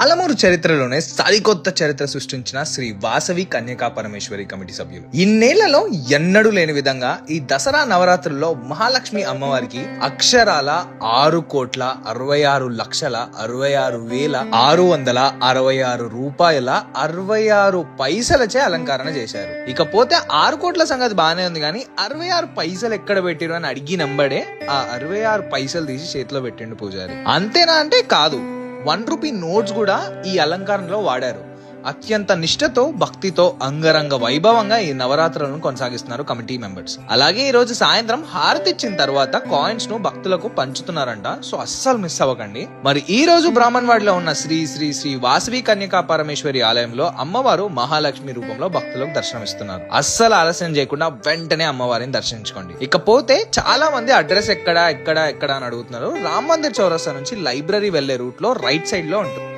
పాలమూరు చరిత్రలోనే సరికొత్త చరిత్ర సృష్టించిన శ్రీ వాసవి కన్యకా పరమేశ్వరి కమిటీ సభ్యులు. ఇన్నేళ్ళలో ఎన్నడూ లేని విధంగా ఈ దసరా నవరాత్రుల్లో మహాలక్ష్మి అమ్మవారికి అక్షరాల ఆరు కోట్ల అరవై ఆరు లక్షల అరవై ఆరు వేల ఆరు వందల అరవై ఆరు రూపాయల అరవై ఆరు పైసలచే అలంకరణ చేశారు. ఇకపోతే ఆరు కోట్ల సంగతి బాగానే ఉంది కానీ అరవై ఆరు పైసలు ఎక్కడ పెట్టిరు అని అడిగి నంబడే ఆ అరవై ఆరు పైసలు తీసి చేతిలో పెట్టిండు పూజారి. అంతేనా అంటే కాదు. వన్ రూపీ నోట్స్ కూడా ఈ అలంకారంలో వాడారు. అత్యంత నిష్ఠతో భక్తితో అంగరంగ వైభవంగా ఈ నవరాత్రులను కొనసాగిస్తున్నారు కమిటీ మెంబర్స్. అలాగే ఈ రోజు సాయంత్రం హారతి ఇచ్చిన తర్వాత కాయిన్స్ను భక్తులకు పంచుతున్నారంట. సో అస్సలు మిస్ అవ్వకండి. మరి ఈ రోజు బ్రాహ్మణవాడిలో ఉన్న శ్రీ శ్రీ శ్రీ వాసవి కన్యకా పరమేశ్వరి ఆలయంలో అమ్మవారు మహాలక్ష్మి రూపంలో భక్తులకు దర్శనమిస్తున్నారు. అస్సలు ఆలస్యం చేయకుండా వెంటనే అమ్మవారిని దర్శించుకోండి. ఇకపోతే చాలా మంది అడ్రస్ ఎక్కడ ఎక్కడ ఎక్కడ అని అడుగుతున్నారు. రామ్ మందిర్ చౌరస్తా నుంచి లైబ్రరీ వెళ్ళే రూట్లో రైట్ సైడ్లో ఉంటుంది.